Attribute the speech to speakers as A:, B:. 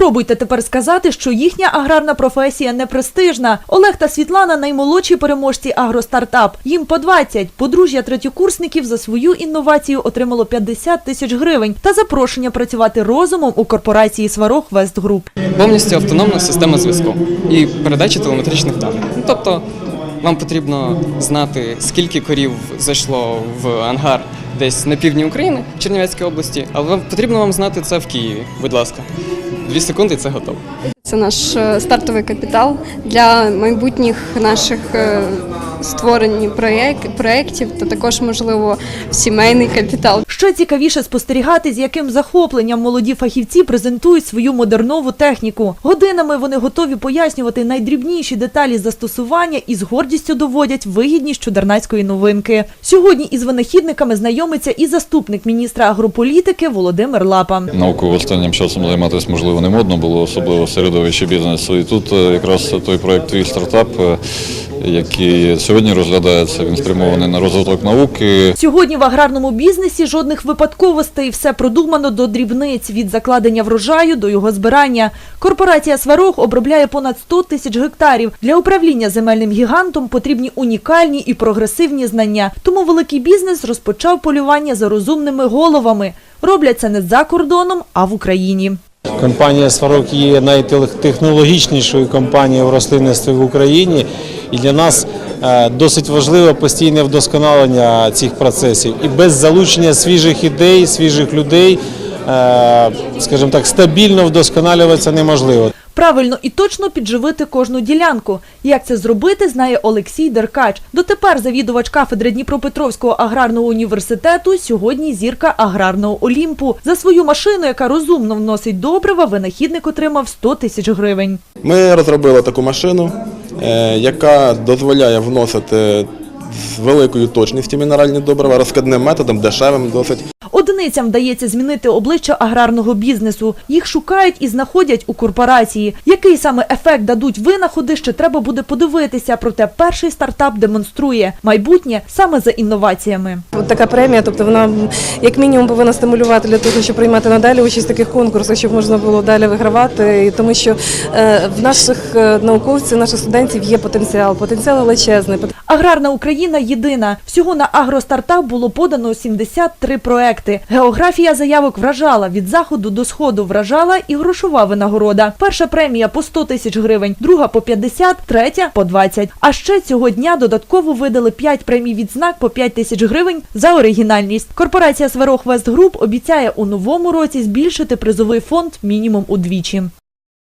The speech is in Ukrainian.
A: Спробуйте тепер сказати, що їхня аграрна професія не престижна. Олег та Світлана наймолодші переможці агростартап. Їм по 20. Подружжя третьокурсників за свою інновацію отримало 50 тисяч гривень та запрошення працювати розумом у корпорації Сварог Вестгруп.
B: повністю автономна система зв'язку і передачі телеметричних даних. Тобто вам потрібно знати, скільки корів зайшло в ангар десь на півдні України, в Чернівецькій області, але потрібно вам знати це в Києві. Будь ласка, дві секунди і це готово.
C: Це наш е, стартовий капітал для майбутніх наших е, створень проєк- проєктів та також, можливо, сімейний капітал.
A: Ще цікавіше спостерігати, з яким захопленням молоді фахівці презентують свою модернову техніку. Годинами вони готові пояснювати найдрібніші деталі застосування і з гордістю доводять вигідність чудернацької новинки. Сьогодні із винахідниками знайомиться і заступник міністра агрополітики Володимир Лапа.
D: Наукою останнім часом займатися можливо не модно було, особливо в середовищі бізнесу. І тут е, якраз той проект Твій стартап, е, який сьогодні розглядається, він спрямований на розвиток науки.
A: Сьогодні в аграрному бізнесі жодних випадковостей. Все продумано до дрібниць від закладення врожаю до його збирання. Корпорація Сварог обробляє понад 100 тисяч гектарів. Для управління земельним гігантом потрібні унікальні і прогресивні знання. Тому великий бізнес розпочав полювання за розумними головами. Роблять це не за кордоном, а в Україні.
E: Компанія Сварок є найтехнологічнішою компанією в рослинництві в Україні, і для нас е, досить важливе постійне вдосконалення цих процесів. І без залучення свіжих ідей, свіжих людей, скажімо так, стабільно вдосконалюватися неможливо.
A: Правильно і точно підживити кожну ділянку. Як це зробити, знає Олексій Деркач. Дотепер завідувач кафедри Дніпропетровського аграрного університету, сьогодні зірка аграрного Олімпу. За свою машину, яка розумно вносить добрива, винахідник отримав 100 тисяч гривень.
F: Ми розробили таку машину, е, яка дозволяє вносити з великою точністю мінеральні добрива, розкидним методом, дешевим досить.
A: Одиницям вдається змінити обличчя аграрного бізнесу. Їх шукають і знаходять у корпорації. Який саме ефект дадуть винаходи, ще треба буде подивитися. Проте перший стартап демонструє майбутнє саме за інноваціями.
G: От така премія, тобто вона як мінімум повинна стимулювати для того, щоб приймати надалі участь в таких конкурсах, щоб можна було далі вигравати. І тому що е, в наших е, науковців, наших студентів є потенціал, потенціал величезний.
A: Аграрна Україна єдина. Всього на агростартап було подано 73 проекти. Географія заявок вражала від заходу до сходу вражала і грошова винагорода. Перша премія по 100 тисяч гривень, друга по 50, третя по 20. А ще цього дня додатково видали 5 премій відзнак по 5 тисяч гривень за оригінальність. Корпорація Сварог Вест Груп обіцяє у новому році збільшити призовий фонд мінімум удвічі.